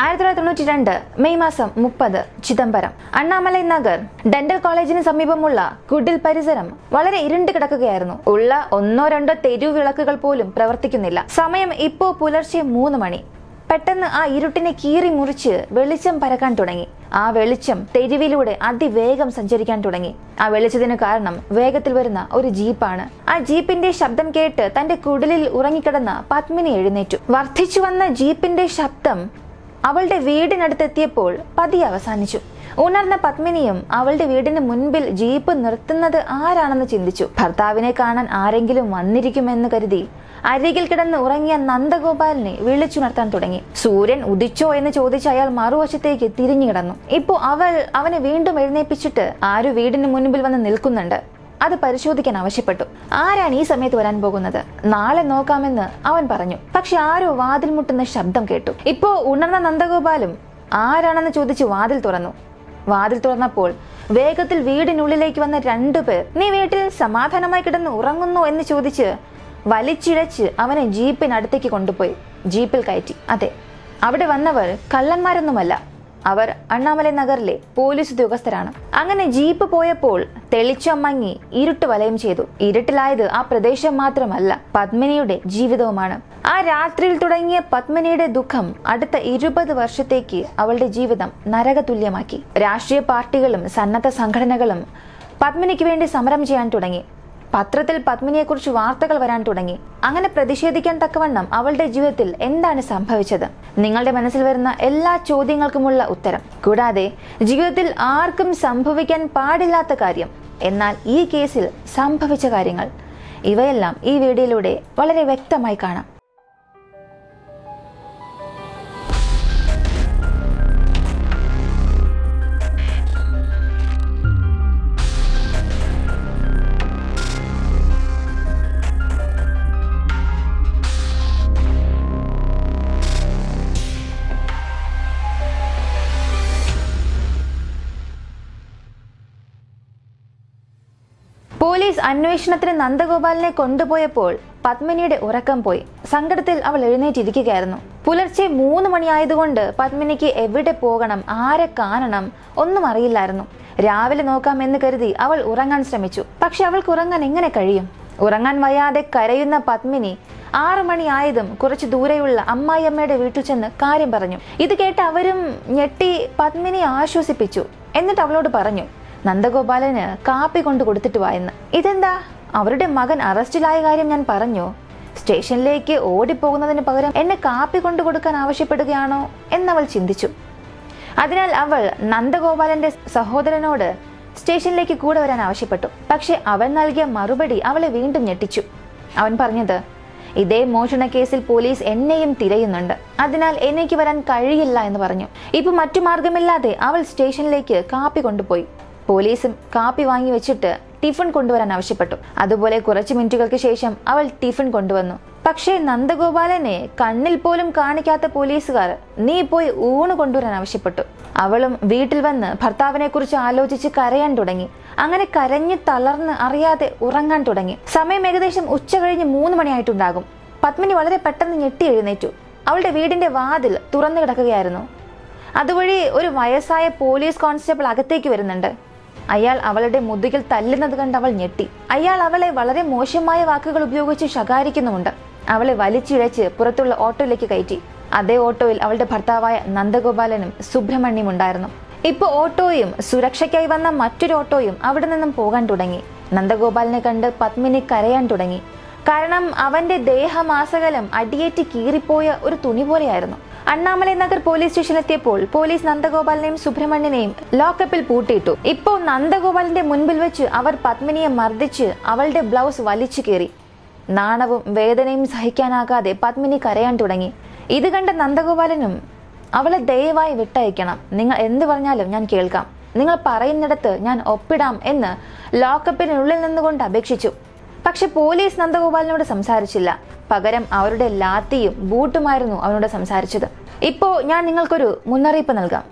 ആയിരത്തി തൊള്ളായിരത്തി തൊണ്ണൂറ്റി രണ്ട് മെയ് മാസം മുപ്പത് ചിദംബരം. അണ്ണാമലൈ നഗർ. ഡെന്റൽ കോളേജിന് സമീപമുള്ള കുഡിൽ പരിസരം വളരെ ഇരുണ്ട് കിടക്കുകയായിരുന്നു. ഉള്ള ഒന്നോ രണ്ടോ തെരുവ് വിളക്കുകൾ പോലും പ്രവർത്തിക്കുന്നില്ല. സമയം ഇപ്പോ പുലർച്ചെ മൂന്ന് മണി. പെട്ടെന്ന് ആ ഇരുട്ടിനെ കീറി മുറിച്ച് വെളിച്ചം പരക്കാൻ തുടങ്ങി. ആ വെളിച്ചം തെരുവിലൂടെ അതിവേഗം സഞ്ചരിക്കാൻ തുടങ്ങി. ആ വെളിച്ചത്തിന് കാരണം വേഗത്തിൽ വരുന്ന ഒരു ജീപ്പാണ്. ആ ജീപ്പിന്റെ ശബ്ദം കേട്ട് തന്റെ കുടിലിൽ ഉറങ്ങിക്കിടന്ന പത്മിനി എഴുന്നേറ്റു. വർദ്ധിച്ചു വന്ന ജീപ്പിന്റെ ശബ്ദം അവളുടെ വീടിനടുത്തെത്തിയപ്പോൾ പതി അവസാനിച്ചു. ഉണർന്ന പത്മിനിയും അവളുടെ വീടിന് മുൻപിൽ ജീപ്പ് നിർത്തുന്നത് ആരാണെന്ന് ചിന്തിച്ചു. ഭർത്താവിനെ കാണാൻ ആരെങ്കിലും വന്നിരിക്കുമെന്ന് കരുതി അരികിൽ കിടന്ന് ഉറങ്ങിയ നന്ദഗോപാലിനെ വിളിച്ചുണർത്താൻ തുടങ്ങി. സൂര്യൻ ഉദിച്ചോ? എന്ന് ചോദിച്ച അയാൾ മറുവശത്തേക്ക് തിരിഞ്ഞു കിടന്നു ഇപ്പോ അവൾ അവനെ വീണ്ടും എഴുന്നേപ്പിച്ചിട്ട് ആരു വീടിന് മുൻപിൽ വന്ന് നിൽക്കുന്നുണ്ട്? അത് പരിശോധിക്കാൻ ആവശ്യപ്പെട്ടു. ആരാണ് ഈ സമയത്ത് വരാൻ പോകുന്നത്? നാളെ നോക്കാമെന്ന് അവൻ പറഞ്ഞു. പക്ഷെ ആരോ വാതിൽ മുട്ടുന്ന ശബ്ദം കേട്ടു. ഇപ്പോ ഉണർന്ന നന്ദഗോപാലും ആരാണെന്ന് ചോദിച്ച് വാതിൽ തുറന്നു. വാതിൽ തുറന്നപ്പോൾ വേഗത്തിൽ വീടിനുള്ളിലേക്ക് വന്ന രണ്ടു പേർ നീ വീട്ടിൽ സമാധാനമായി കിടന്ന് ഉറങ്ങുന്നു? എന്ന് ചോദിച്ച് വലിച്ചിഴച്ച് അവനെ ജീപ്പിനടുത്തേക്ക് കൊണ്ടുപോയി. ജീപ്പിൽ കയറ്റി. അതെ അവിടെ വന്നവർ കള്ളന്മാരൊന്നുമല്ല. അവർ അണ്ണാമലൈ നഗറിലെ പോലീസ് ഉദ്യോഗസ്ഥരാണ്. അങ്ങനെ ജീപ്പ് പോയപ്പോൾ തെളിച്ചമ്മങ്ങി ഇരുട്ട് വലയം ചെയ്തു. ഇരുട്ടിലായത് ആ പ്രദേശം മാത്രമല്ല പത്മിനിയുടെ ജീവിതവുമാണ്. ആ രാത്രിയിൽ തുടങ്ങിയ പത്മിനിയുടെ ദുഃഖം അടുത്ത ഇരുപത് വർഷത്തേക്ക് അവളുടെ ജീവിതം നരകതുല്യമാക്കി. രാഷ്ട്രീയ പാർട്ടികളും സന്നദ്ധ സംഘടനകളും പത്മിനിക്ക് വേണ്ടി സമരം ചെയ്യാൻ തുടങ്ങി. പത്രത്തിൽ പത്മിനിയെക്കുറിച്ച് വാർത്തകൾ വരാൻ തുടങ്ങി. അങ്ങനെ പ്രതിഷേധിക്കാൻ തക്കവണ്ണം അവളുടെ ജീവിതത്തിൽ എന്താണ് സംഭവിച്ചത്? നിങ്ങളുടെ മനസ്സിൽ വരുന്ന എല്ലാ ചോദ്യങ്ങൾക്കുമുള്ള ഉത്തരം. കൂടാതെ ജീവിതത്തിൽ ആർക്കും സംഭവിക്കാൻ പാടില്ലാത്ത കാര്യം. എന്നാൽ ഈ കേസിൽ സംഭവിച്ച കാര്യങ്ങൾ. ഇവയെല്ലാം ഈ വീഡിയോയിലൂടെ വളരെ വ്യക്തമായി കാണാം. പോലീസ് അന്വേഷണത്തിന് നന്ദഗോപാലിനെ കൊണ്ടുപോയപ്പോൾ പത്മിനിയുടെ ഉറക്കം പോയി. സങ്കടത്തിൽ അവൾ എഴുന്നേറ്റിരിക്കുകയായിരുന്നു. പുലർച്ചെ മൂന്ന് മണിയായതുകൊണ്ട് പത്മിനിക്ക് എവിടെ പോകണം ആരെ കാണണം ഒന്നും അറിയില്ലായിരുന്നു. രാവിലെ നോക്കാം എന്ന് കരുതി അവൾ ഉറങ്ങാൻ ശ്രമിച്ചു. പക്ഷെ അവൾക്ക് ഉറങ്ങാൻ എങ്ങനെ കഴിയും? ഉറങ്ങാൻ വയ്യാതെ കരയുന്ന പത്മിനി ആറു മണിയായതും കുറച്ച് ദൂരെയുള്ള അമ്മായിയമ്മയുടെ വീട്ടിൽ ചെന്ന് കാര്യം പറഞ്ഞു. ഇത് കേട്ട് അവരും ഞെട്ടി പത്മിനിയെ ആശ്വസിപ്പിച്ചു. എന്നിട്ട് അവളോട് പറഞ്ഞു നന്ദഗോപാലന് കാപ്പി കൊണ്ട് കൊടുത്തിട്ട് വായെന്ന് ഇതെന്താ? അവരുടെ മകൻ അറസ്റ്റിലായ കാര്യം ഞാൻ പറഞ്ഞു. സ്റ്റേഷനിലേക്ക് ഓടിപ്പോകുന്നതിന് പകരം എന്നെ കാപ്പി കൊണ്ടു കൊടുക്കാൻ ആവശ്യപ്പെടുകയാണോ എന്നവൾ ചിന്തിച്ചു. അതിനാൽ അവൾ നന്ദഗോപാലന്റെ സഹോദരനോട് സ്റ്റേഷനിലേക്ക് കൂടെ വരാൻ ആവശ്യപ്പെട്ടു. പക്ഷെ അവൻ നൽകിയ മറുപടി അവളെ വീണ്ടും ഞെട്ടിച്ചു. അവൻ പറഞ്ഞത് ഇതേ മോഷണ കേസിൽ പോലീസ് എന്നെയും തിരയുന്നുണ്ട്. അതിനാൽ എനിക്ക് വരാൻ കഴിയില്ല എന്ന് പറഞ്ഞു. ഇപ്പൊ മറ്റു മാർഗമില്ലാതെ അവൾ സ്റ്റേഷനിലേക്ക് കാപ്പി കൊണ്ടുപോയി. പോലീസും കാപ്പി വാങ്ങി വെച്ചിട്ട് ടിഫിൻ കൊണ്ടുവരാൻ ആവശ്യപ്പെട്ടു. അതുപോലെ കുറച്ച് മിനിറ്റുകൾക്ക് ശേഷം അവൾ ടിഫിൻ കൊണ്ടുവന്നു. പക്ഷേ നന്ദഗോപാലനെ കണ്ണിൽ പോലും കാണിക്കാത്ത പോലീസുകാർ നീ പോയി ഊണ് കൊണ്ടുവരാൻ ആവശ്യപ്പെട്ടു. അവളും വീട്ടിൽ വന്ന് ഭർത്താവിനെ കുറിച്ച് ആലോചിച്ച് കരയാൻ തുടങ്ങി. അങ്ങനെ കരഞ്ഞ് തളർന്ന് അറിയാതെ ഉറങ്ങാൻ തുടങ്ങി. സമയം ഏകദേശം ഉച്ച കഴിഞ്ഞ് മൂന്ന് മണിയായിട്ടുണ്ടാകും. പത്മിനി വളരെ പെട്ടെന്ന് ഞെട്ടി എഴുന്നേറ്റു. അവളുടെ വീടിന്റെ വാതിൽ തുറന്നു കിടക്കുകയായിരുന്നു. അതുവഴി ഒരു വയസ്സായ പോലീസ് കോൺസ്റ്റബിൾ അകത്തേക്ക് വരുന്നുണ്ട്. അയാൾ അവളുടെ മുതുകിൽ തല്ലുന്നത് കണ്ട് അവൾ ഞെട്ടി. അയാൾ അവളെ വളരെ മോശമായ വാക്കുകൾ ഉപയോഗിച്ച് ശകാരിക്കുന്നുമുണ്ട്. അവളെ വലിച്ചിഴച്ച് പുറത്തുള്ള ഓട്ടോയിലേക്ക് കയറ്റി. അതേ ഓട്ടോയിൽ അവളുടെ ഭർത്താവായ നന്ദഗോപാലനും സുബ്രഹ്മണ്യം ഉണ്ടായിരുന്നു. ഇപ്പോൾ ഓട്ടോയും സുരക്ഷയ്ക്കായി വന്ന മറ്റൊരു ഓട്ടോയും അവിടെ നിന്നും പോകാൻ തുടങ്ങി. നന്ദഗോപാലിനെ കണ്ട് പത്മിനി കരയാൻ തുടങ്ങി. കാരണം അവന്റെ ദേഹമാസകലം അടിയേറ്റ് കീറിപ്പോയ ഒരു തുണി പോലെയായിരുന്നു. അണ്ണാമലൈ നഗർ പോലീസ് സ്റ്റേഷനിലെത്തിയപ്പോൾ പോലീസ് നന്ദഗോപാലിനെയും സുബ്രഹ്മണ്യനെയും ലോക്കപ്പിൽ പൂട്ടിയിട്ടു. ഇപ്പോൾ നന്ദഗോപാലിന്റെ മുൻപിൽ വെച്ച് അവർ പത്മിനിയെ മർദ്ദിച്ച് അവളുടെ ബ്ലൗസ് വലിച്ചു കീറി. നാണവും വേദനയും സഹിക്കാനാകാതെ പത്മിനി കരയാൻ തുടങ്ങി. ഇത് കണ്ട നന്ദഗോപാലനും അവളെ ദയവായി വിട്ടയക്കണം. നിങ്ങൾ എന്ത് പറഞ്ഞാലും ഞാൻ കേൾക്കാം. നിങ്ങൾ പറയുന്നിടത്ത് ഞാൻ ഒപ്പിടാം എന്ന് ലോക്കപ്പിനുള്ളിൽ നിന്നുകൊണ്ട് അപേക്ഷിച്ചു. പക്ഷെ പോലീസ് നന്ദഗോപാലിനോട് സംസാരിച്ചില്ല. പകരം അവരുടെ ലാത്തിയും ബൂട്ടുമായിരുന്നു അവനോട് സംസാരിച്ചത്. ഇപ്പോ ഞാൻ നിങ്ങൾക്കൊരു മുന്നറിയിപ്പ് നൽകാം.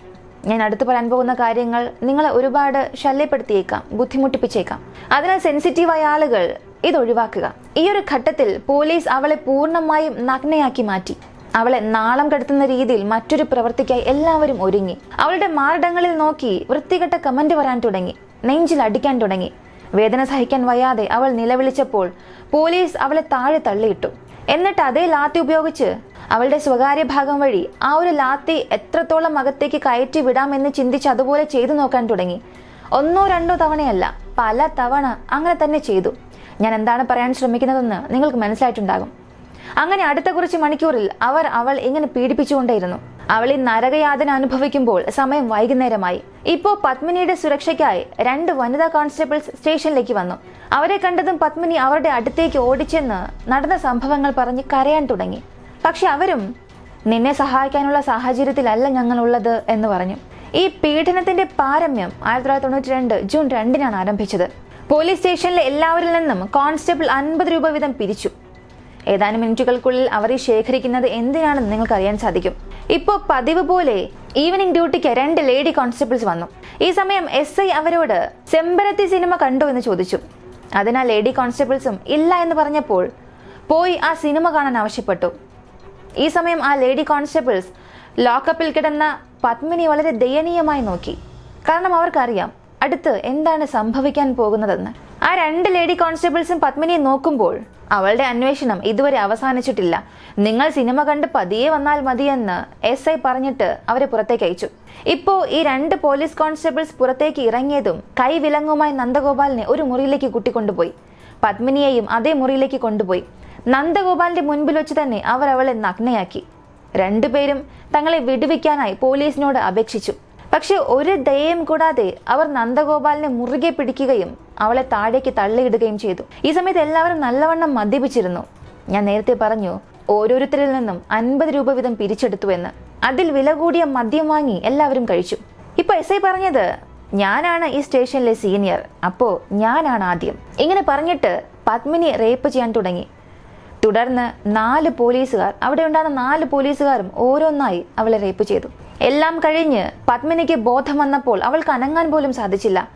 ഞാൻ അടുത്ത് പറയാൻ പോകുന്ന കാര്യങ്ങൾ നിങ്ങളെ ഒരുപാട് ശല്യപ്പെടുത്തിയേക്കാം ബുദ്ധിമുട്ടിപ്പിച്ചേക്കാം. അതിനാൽ സെൻസിറ്റീവായ ആളുകൾ ഇത് ഒഴിവാക്കുക ഈ ഒരു ഘട്ടത്തിൽ പോലീസ് അവളെ പൂർണമായും നഗ്നയാക്കി മാറ്റി. അവളെ നാളം കടത്തുന്ന രീതിയിൽ മറ്റൊരു പ്രവൃത്തിക്കായി എല്ലാവരും ഒരുങ്ങി. അവളുടെ മാർഡങ്ങളിൽ നോക്കി വൃത്തികെട്ട കമന്റ് വരാൻ തുടങ്ങി. നെഞ്ചിൽ അടിക്കാൻ തുടങ്ങി. വേദന സഹിക്കാൻ വയ്യാതെ അവൾ നിലവിളിച്ചപ്പോൾ പോലീസ് അവളെ താഴെ തള്ളിയിട്ടു. എന്നിട്ട് അതേ ലാത്തി ഉപയോഗിച്ച് അവളുടെ സ്വകാര്യ ഭാഗം വഴി ആ ഒരു ലാത്തി എത്രത്തോളം അകത്തേക്ക് കയറ്റി വിടാമെന്ന് ചിന്തിച്ച് അതുപോലെ ചെയ്തു നോക്കാൻ തുടങ്ങി. ഒന്നോ രണ്ടോ തവണയല്ല പല തവണ അങ്ങനെ തന്നെ ചെയ്തു. ഞാൻ എന്താണ് പറയാൻ ശ്രമിക്കുന്നതെന്ന് നിങ്ങൾക്ക് മനസ്സിലായിട്ടുണ്ടാകും. അങ്ങനെ അടുത്ത കുറച്ച് മണിക്കൂറിൽ അവർ അവൾ ഇങ്ങനെ പീഡിപ്പിച്ചുകൊണ്ടേയിരുന്നു. അവൾ ഈ നരകയാതന അനുഭവിക്കുമ്പോൾ സമയം വൈകുന്നേരമായി. ഇപ്പോ പത്മിനിയുടെ സുരക്ഷയ്ക്കായി രണ്ട് വനിതാ കോൺസ്റ്റബിൾസ് സ്റ്റേഷനിലേക്ക് വന്നു. അവരെ കണ്ടതും പത്മിനി അവരുടെ അടുത്തേക്ക് ഓടിച്ചെന്ന് നടന്ന സംഭവങ്ങൾ പറഞ്ഞ് കരയാൻ തുടങ്ങി. പക്ഷെ അവരും നിന്നെ സഹായിക്കാനുള്ള സാഹചര്യത്തിലല്ല ഞങ്ങളുള്ളത് എന്ന് പറഞ്ഞു. ഈ പീഡനത്തിന്റെ പാരമ്യം ആയിരത്തി തൊള്ളായിരത്തി തൊണ്ണൂറ്റി രണ്ട് ജൂൺ രണ്ടിനാണ് ആരംഭിച്ചത്. പോലീസ് സ്റ്റേഷനിലെ എല്ലാവരിൽ നിന്നും കോൺസ്റ്റബിൾ അൻപത് രൂപ വീതം പിരിച്ചു. ഏതാനും മിനിറ്റുകൾക്കുള്ളിൽ അവർ ഈ ശേഖരിക്കുന്നത് എന്തിനാണെന്ന് നിങ്ങൾക്ക് അറിയാൻ സാധിക്കും. ഇപ്പോൾ പതിവ് പോലെ ഈവനിങ് ഡ്യൂട്ടിക്ക് രണ്ട് ലേഡി കോൺസ്റ്റബിൾസ് വന്നു. ഈ സമയം എസ് ഐ അവരോട് ചെമ്പരത്തി സിനിമ കണ്ടോ എന്ന് ചോദിച്ചു. അതിനാൽ ലേഡി കോൺസ്റ്റബിൾസും ഇല്ല എന്ന് പറഞ്ഞപ്പോൾ പോയി ആ സിനിമ കാണാൻ ആവശ്യപ്പെട്ടു. ഈ സമയം ആ ലേഡി കോൺസ്റ്റബിൾസ് ലോക്കപ്പിൽ കിടന്ന പത്മിനി വളരെ ദയനീയമായി നോക്കി. കാരണം അവർക്കറിയാം അടുത്ത് എന്താണ് സംഭവിക്കാൻ പോകുന്നതെന്ന്. ആ രണ്ട് ലേഡി കോൺസ്റ്റബിൾസും പത്മിനിയെ നോക്കുമ്പോൾ അവളുടെ അന്വേഷണം ഇതുവരെ അവസാനിച്ചിട്ടില്ല. നിങ്ങൾ സിനിമ കണ്ട് പതിയെ വന്നാൽ മതിയെന്ന് എസ് ഐ പറഞ്ഞിട്ട് അവരെ പുറത്തേക്ക് അയച്ചു. ഇപ്പോ ഈ രണ്ട് പോലീസ് കോൺസ്റ്റബിൾസ് പുറത്തേക്ക് ഇറങ്ങിയതും കൈവിലങ്ങുമായി നന്ദഗോപാലിനെ ഒരു മുറിയിലേക്ക് കൂട്ടിക്കൊണ്ടുപോയി. പത്മിനിയെയും അതേ മുറിയിലേക്ക് കൊണ്ടുപോയി. നന്ദഗോപാലിന്റെ മുൻപിൽ വെച്ച് തന്നെ അവർ അവളെ നഗ്നയാക്കി. രണ്ടുപേരും തങ്ങളെ വിടുവിക്കാനായി പോലീസിനോട് അപേക്ഷിച്ചു. പക്ഷെ ഒരു ദയയും കൂടാതെ അവർ നന്ദഗോപാലിനെ മുറുകെ പിടിക്കുകയും അവളെ താഴേക്ക് തള്ളിയിടുകയും ചെയ്തു. ഈ സമയത്ത് എല്ലാവരും നല്ലവണ്ണം മദ്യപിച്ചിരുന്നു. ഞാൻ നേരത്തെ പറഞ്ഞു ഓരോരുത്തരിൽ നിന്നും അൻപത് രൂപ വീതം പിരിച്ചെടുത്തു എന്ന്. അതിൽ വില കൂടിയ മദ്യം വാങ്ങി എല്ലാവരും കഴിച്ചു. ഇപ്പൊ എസ് ഐ പറഞ്ഞത് ഞാനാണ് ഈ സ്റ്റേഷനിലെ സീനിയർ അപ്പോ ഞാനാണ് ആദ്യം. ഇങ്ങനെ പറഞ്ഞിട്ട് പത്മിനി റേപ്പ് ചെയ്യാൻ തുടങ്ങി. തുടർന്ന് നാല് പോലീസുകാർ അവിടെ ഉണ്ടായിരുന്ന നാല് പോലീസുകാരും ഓരോന്നായി അവളെ റേപ്പ് ചെയ്തു. എല്ലാം കഴിഞ്ഞ് പത്മിനിക്ക് ബോധം വന്നപ്പോൾ അവൾക്ക് അനങ്ങാൻ പോലും സാധിച്ചില്ല.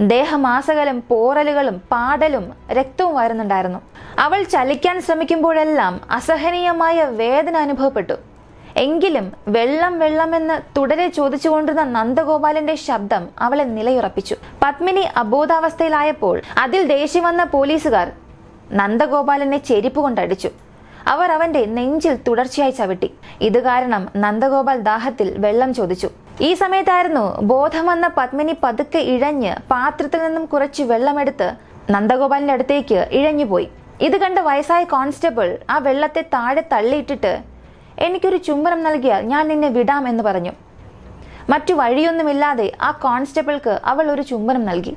ദേഹമാസകലം പോറലുകളും പാടലും രക്തവും വരുന്നുണ്ടായിരുന്നു. അവൾ ചലിക്കാൻ ശ്രമിക്കുമ്പോഴെല്ലാം അസഹനീയമായ വേദന അനുഭവപ്പെട്ടു. എങ്കിലും വെള്ളം വെള്ളമെന്ന് തുടരെ ചോദിച്ചുകൊണ്ടിരുന്ന നന്ദഗോപാലിന്റെ ശബ്ദം അവളെ നിലയുറപ്പിച്ചു. പത്മിനി അബോധാവസ്ഥയിലായപ്പോൾ അതിൽ ദേഷ്യം വന്ന പോലീസുകാർ നന്ദഗോപാലിനെ ചെരിപ്പ് കൊണ്ടടിച്ചു. അവർ അവന്റെ നെഞ്ചിൽ തുടർച്ചയായി ചവിട്ടി. ഇത് കാരണം നന്ദഗോപാൽ ദാഹത്തിൽ വെള്ളം ചോദിച്ചു. ഈ സമയത്തായിരുന്നു ബോധം വന്ന പത്മിനി പതുക്കെ ഇഴഞ്ഞ് പാത്രത്തിൽ നിന്നും കുറച്ച് വെള്ളമെടുത്ത് നന്ദഗോപാലിന്റെ അടുത്തേക്ക് ഇഴഞ്ഞുപോയി. ഇത് കണ്ട വയസ്സായ കോൺസ്റ്റബിൾ ആ വെള്ളത്തെ താഴെ തള്ളിയിട്ടിട്ട് എനിക്കൊരു ചുംബനം നൽകിയാൽ ഞാൻ നിന്നെ വിടാം എന്ന് പറഞ്ഞു. മറ്റു വഴിയൊന്നുമില്ലാതെ ആ കോൺസ്റ്റബിൾക്ക് അവൾ ഒരു ചുംബനം നൽകി.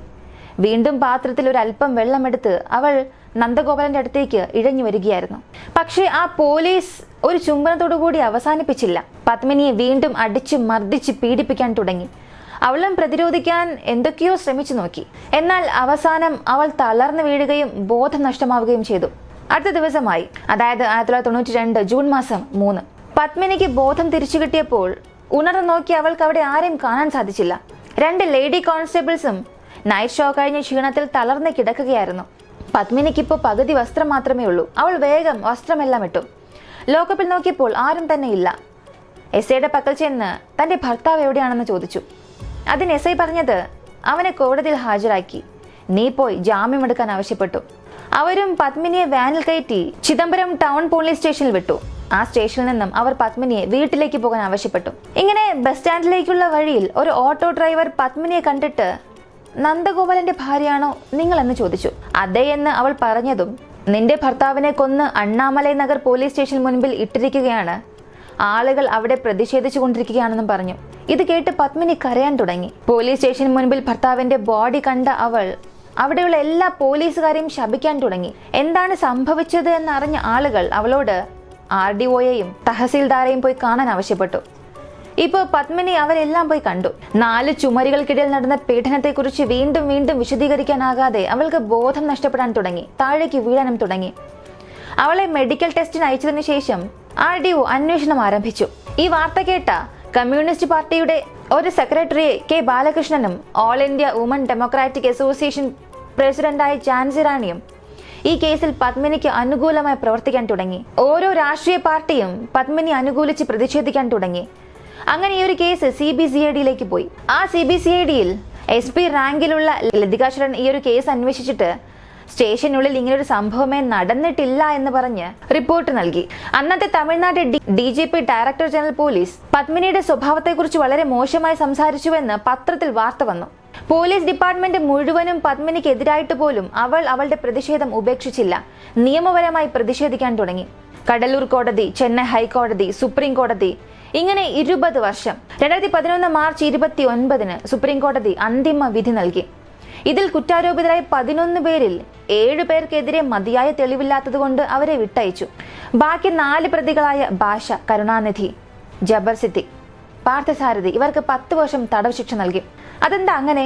വീണ്ടും പാത്രത്തിൽ ഒരു അല്പം വെള്ളമെടുത്ത് അവൾ നന്ദഗോപാലന്റെ അടുത്തേക്ക് ഇഴഞ്ഞു വരികയായിരുന്നു. പക്ഷേ ആ പോലീസ് ഒരു ചുംബനത്തോടു കൂടി അവസാനിപ്പിച്ചില്ല. പത്മിനിയെ വീണ്ടും അടിച്ച് മർദ്ദിച്ച് പീഡിപ്പിക്കാൻ തുടങ്ങി. അവളും പ്രതിരോധിക്കാൻ എന്തൊക്കെയോ ശ്രമിച്ചു നോക്കി. എന്നാൽ അവസാനം അവൾ തളർന്നു വീഴുകയും ബോധം നഷ്ടമാവുകയും ചെയ്തു. അടുത്ത ദിവസമായി അതായത് ആയിരത്തി തൊള്ളായിരത്തി തൊണ്ണൂറ്റി രണ്ട് ജൂൺ മാസം മൂന്ന്. പത്മിനിക്ക് ബോധം തിരിച്ചു കിട്ടിയപ്പോൾ ഉണർന്നു നോക്കി അവൾക്ക് അവിടെ ആരെയും കാണാൻ സാധിച്ചില്ല. രണ്ട് ലേഡി കോൺസ്റ്റബിൾസും നൈറ്റ് ഷോ കഴിഞ്ഞ ക്ഷീണത്തിൽ തളർന്ന് കിടക്കുകയായിരുന്നു. പത്മിനിക്ക് ഇപ്പോൾ പകുതി വസ്ത്രം മാത്രമേ ഉള്ളൂ. അവൾ വേഗം വസ്ത്രമെല്ലാം ഇട്ടു. ലോക്കപ്പിൽ നോക്കിയപ്പോൾ ആരും തന്നെ ഇല്ല. എസ് ഐയുടെ പക്കൽ ചെന്ന് തന്റെ ഭർത്താവ് എവിടെയാണെന്ന് ചോദിച്ചു. അതിന് എസ്ഐ പറഞ്ഞത് അവനെ കോടതിയിൽ ഹാജരാക്കി. നീ പോയി ജാമ്യമെടുക്കാൻ ആവശ്യപ്പെട്ടു. അവരും പത്മിനിയെ വാനിൽ കയറ്റി ചിദംബരം ടൗൺ പോലീസ് സ്റ്റേഷനിൽ വിട്ടു. ആ സ്റ്റേഷനിൽ നിന്നും അവർ പത്മിനിയെ വീട്ടിലേക്ക് പോകാൻ ആവശ്യപ്പെട്ടു. ഇങ്ങനെ ബസ് സ്റ്റാൻഡിലേക്കുള്ള വഴിയിൽ ഒരു ഓട്ടോ ഡ്രൈവർ പത്മിനിയെ കണ്ടിട്ട് നന്ദഗോപാലന്റെ ഭാര്യയാണോ നിങ്ങൾ എന്ന് ചോദിച്ചു. അതെ എന്ന് അവൾ പറഞ്ഞതും നിന്റെ ഭർത്താവിനെ കൊന്ന് അണ്ണാമലൈ നഗർ പോലീസ് സ്റ്റേഷൻ മുൻപിൽ ഇട്ടിരിക്കുകയാണ്. ആളുകൾ അവിടെ പ്രതിഷേധിച്ചു കൊണ്ടിരിക്കുകയാണെന്നും പറഞ്ഞു. ഇത് കേട്ട് പത്മിനി കരയാൻ തുടങ്ങി. പോലീസ് സ്റ്റേഷൻ മുൻപിൽ ഭർത്താവിന്റെ ബോഡി കണ്ട അവൾ അവിടെയുള്ള എല്ലാ പോലീസുകാരെയും ശപിക്കാൻ തുടങ്ങി. എന്താണ് സംഭവിച്ചത് എന്നറിഞ്ഞ ആളുകൾ അവളോട് ആർ ഡി ഒയെയും തഹസീൽദാരെയും പോയി കാണാൻ ആവശ്യപ്പെട്ടു. ഇപ്പൊ പത്മിനി അവരെല്ലാം പോയി കണ്ടു. നാല് ചുമരുകൾക്കിടയിൽ നടന്ന പീഡനത്തെക്കുറിച്ച് വീണ്ടും വീണ്ടും വിശദീകരിക്കാനാകാതെ അവൾക്ക് ബോധം നഷ്ടപ്പെടാൻ തുടങ്ങി താഴേക്ക് വീഴാനും തുടങ്ങി. അവളെ മെഡിക്കൽ ടെസ്റ്റിന് അയച്ചതിനു ശേഷം ആർ ഡി ഒ അന്വേഷണം ആരംഭിച്ചു. ഈ വാർത്ത കേട്ട കമ്മ്യൂണിസ്റ്റ് പാർട്ടിയുടെ ഒരു secretary K ബാലകൃഷ്ണനും all India woman democratic association പ്രസിഡന്റായ ജാൻസി റാണിയും ഈ കേസിൽ പത്മിനിക്ക് അനുകൂലമായി പ്രവർത്തിക്കാൻ തുടങ്ങി. ഓരോ രാഷ്ട്രീയ പാർട്ടിയും പത്മിനി അനുകൂലിച്ച് പ്രതിഷേധിക്കാൻ തുടങ്ങി. അങ്ങനെ ഈ ഒരു case C B C I ഡിയിലേക്ക് പോയി. ആ സി ബി സി ഐ ഡിയിൽ എസ് പി റാങ്കിലുള്ള ലതികാശ്വരൻ ഈ ഒരു കേസ് അന്വേഷിച്ചിട്ട് സ്റ്റേഷനുള്ളിൽ ഒരു സംഭവമേ നടന്നിട്ടില്ല എന്ന് പറഞ്ഞ് റിപ്പോർട്ട് നൽകി. അന്നത്തെ Tamil Nadu D G P director general police പത്മിനിയുടെ സ്വഭാവത്തെക്കുറിച്ച് വളരെ മോശമായി സംസാരിച്ചുവെന്ന് പത്രത്തിൽ വാർത്ത വന്നു. പോലീസ് ഡിപ്പാർട്ട്മെന്റ് മുഴുവനും പത്മിനിക്കെതിരായിട്ട് പോലും അവൾ അവളുടെ പ്രതിഷേധം ഉപേക്ഷിച്ചില്ല. നിയമപരമായി പ്രതിഷേധിക്കാൻ തുടങ്ങി. കടലൂർ കോടതി ചെന്നൈ ഹൈക്കോടതി സുപ്രീം കോടതി ഇങ്ങനെ ഇരുപത് വർഷം. രണ്ടായിരത്തി പതിനൊന്ന് മാർച്ച് ഇരുപത്തി ഒൻപതിന് സുപ്രീം കോടതി അന്തിമ വിധി നൽകി. ഇതിൽ കുറ്റാരോപിതരായ പതിനൊന്ന് പേരിൽ ഏഴു പേർക്കെതിരെ മതിയായ തെളിവില്ലാത്തതുകൊണ്ട് അവരെ വിട്ടയച്ചു. ബാക്കി നാല് പ്രതികളായ ഭാഷ കരുണാനിധി ജബർ സിദ്ദിഖ് പാർത്ഥസാരഥി ഇവർക്ക് പത്ത് വർഷം തടവ് ശിക്ഷ നൽകി. അതെന്താ അങ്ങനെ?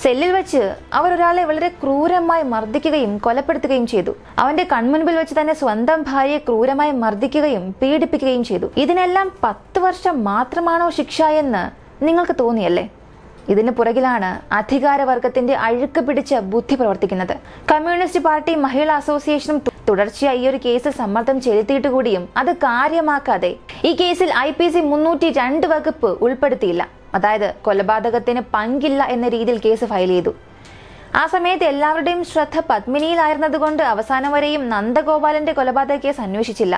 സെല്ലിൽ വെച്ച് അവർ ഒരാളെ വളരെ ക്രൂരമായി മർദ്ദിക്കുകയും കൊലപ്പെടുത്തുകയും ചെയ്തു. അവന്റെ കൺമുൻപിൽ വെച്ച് തന്നെ സ്വന്തം ഭാര്യയെ ക്രൂരമായി മർദ്ദിക്കുകയും പീഡിപ്പിക്കുകയും ചെയ്തു. ഇതിനെല്ലാം പത്ത് വർഷം മാത്രമാണോ ശിക്ഷ എന്ന് നിങ്ങൾക്ക് തോന്നിയല്ലേ? ഇതിന് പുറകിലാണ് അധികാരവർഗത്തിന്റെ അഴുക്ക് പിടിച്ച ബുദ്ധി പ്രവർത്തിക്കുന്നത്. കമ്മ്യൂണിസ്റ്റ് പാർട്ടി മഹിളാ അസോസിയേഷനും തുടർച്ചയായി ഈ ഒരു കേസിൽ സമ്മർദ്ദം ചെലുത്തിയിട്ട് കൂടിയും അത് കാര്യമാക്കാതെ ഈ കേസിൽ ഐ പി സി മുന്നൂറ്റി രണ്ട് വകുപ്പ് ഉൾപ്പെടുത്തിയില്ല. അതായത് കൊലപാതകത്തിന് പങ്കില്ല എന്ന രീതിയിൽ കേസ് ഫയൽ ചെയ്തു. ആ സമയത്ത് എല്ലാവരുടെയും ശ്രദ്ധ പത്മിനിയിലായിരുന്നതുകൊണ്ട് അവസാനം വരെയും നന്ദഗോപാലന്റെ കൊലപാതക കേസ് അന്വേഷിച്ചില്ല.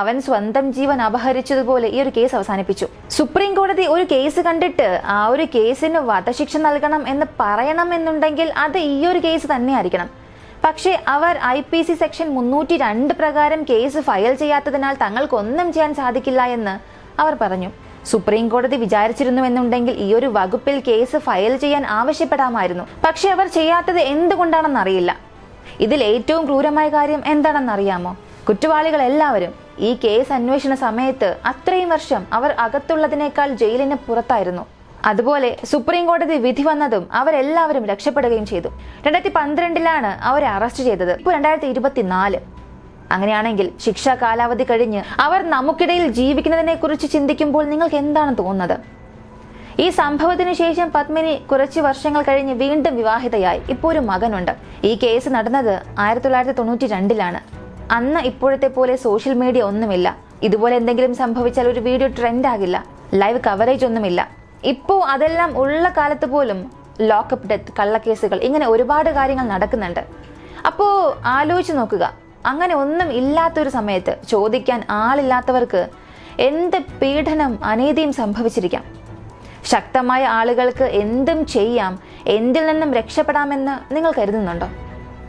അവൻ സ്വന്തം ജീവൻ അപഹരിച്ചതുപോലെ ഈ ഒരു കേസ് അവസാനിപ്പിച്ചു. സുപ്രീം കോടതി ഒരു കേസ് കണ്ടിട്ട് ആ ഒരു കേസിന് വധശിക്ഷ നൽകണം എന്ന് പറയണമെന്നുണ്ടെങ്കിൽ അത് ഈ ഒരു കേസ് തന്നെ ആയിരിക്കണം പക്ഷേ അവർ ഐ പി സി സെക്ഷൻ മുന്നൂറ്റി രണ്ട് പ്രകാരം കേസ് ഫയൽ ചെയ്യാത്തതിനാൽ തങ്ങൾക്കൊന്നും ചെയ്യാൻ സാധിക്കില്ല എന്ന് അവർ പറഞ്ഞു. സുപ്രീം കോടതി വിചാരിച്ചിരുന്നുവെന്നുണ്ടെങ്കിൽ ഈ ഒരു വകുപ്പിൽ കേസ് ഫയൽ ചെയ്യാൻ ആവശ്യപ്പെടാമായിരുന്നു. പക്ഷെ അവർ ചെയ്യാത്തത് എന്തുകൊണ്ടാണെന്നറിയില്ല ഇതിൽ ഏറ്റവും ക്രൂരമായ കാര്യം എന്താണെന്നറിയാമോ കുറ്റവാളികൾ എല്ലാവരും ഈ കേസ് അന്വേഷണ സമയത്ത് അത്രയും വർഷം അവർ അകത്തുള്ളതിനേക്കാൾ ജയിലിന് പുറത്തായിരുന്നു. അതുപോലെ സുപ്രീം കോടതി വിധി വന്നതും അവരെല്ലാവരും രക്ഷപ്പെടുകയും ചെയ്തു. രണ്ടായിരത്തി പന്ത്രണ്ടിലാണ് അവരെ അറസ്റ്റ് ചെയ്തത്. ഇപ്പോൾ രണ്ടായിരത്തി ഇരുപത്തിനാല്. അങ്ങനെയാണെങ്കിൽ ശിക്ഷാ കാലാവധി കഴിഞ്ഞ് അവർ നമുക്കിടയിൽ ജീവിക്കുന്നതിനെ കുറിച്ച് ചിന്തിക്കുമ്പോൾ നിങ്ങൾക്ക് എന്താണ് തോന്നുന്നത്? ഈ സംഭവത്തിന് ശേഷം പത്മിനി കുറച്ച് വർഷങ്ങൾ കഴിഞ്ഞ് വീണ്ടും വിവാഹിതയായി. ഇപ്പോൾ ഒരു മകനുണ്ട്. ഈ കേസ് നടന്നത് ആയിരത്തി തൊള്ളായിരത്തി തൊണ്ണൂറ്റി രണ്ടിലാണ് അന്ന് ഇപ്പോഴത്തെ പോലെ സോഷ്യൽ മീഡിയ ഒന്നുമില്ല. ഇതുപോലെ എന്തെങ്കിലും സംഭവിച്ചാൽ ഒരു വീഡിയോ ട്രെൻഡ് ആകില്ല ലൈവ് കവറേജ് ഒന്നുമില്ല. ഇപ്പോൾ അതെല്ലാം ഉള്ള കാലത്ത് പോലും ലോക്കപ്പ് ഡെത്ത് കള്ളക്കേസുകൾ ഇങ്ങനെ ഒരുപാട് കാര്യങ്ങൾ നടക്കുന്നുണ്ട്. അപ്പോൾ ആലോചിച്ച് നോക്കുക. അങ്ങനെ ഒന്നും ഇല്ലാത്തൊരു സമയത്ത് ചോദിക്കാൻ ആളില്ലാത്തവർക്ക് എന്ത് പീഡനം അനീതിയും സംഭവിച്ചിരിക്കാം. ശക്തമായ ആളുകൾക്ക് എന്തും ചെയ്യാം എന്തിൽ നിന്നും രക്ഷപ്പെടാമെന്ന് നിങ്ങൾ കരുതുന്നുണ്ടോ?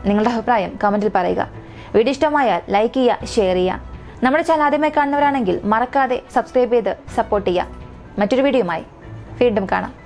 നിങ്ങളുടെ അഭിപ്രായം കമന്റിൽ പറയുക. വീഡിയോ ഇഷ്ടമായാൽ ലൈക്ക് ചെയ്യുക ഷെയർ ചെയ്യുക. നമ്മുടെ ചാനൽ ആദ്യമായി കാണുന്നവരാണെങ്കിൽ മറക്കാതെ സബ്സ്ക്രൈബ് ചെയ്ത് സപ്പോർട്ട് ചെയ്യുക. മറ്റൊരു വീഡിയോയുമായി വീണ്ടും കാണാം.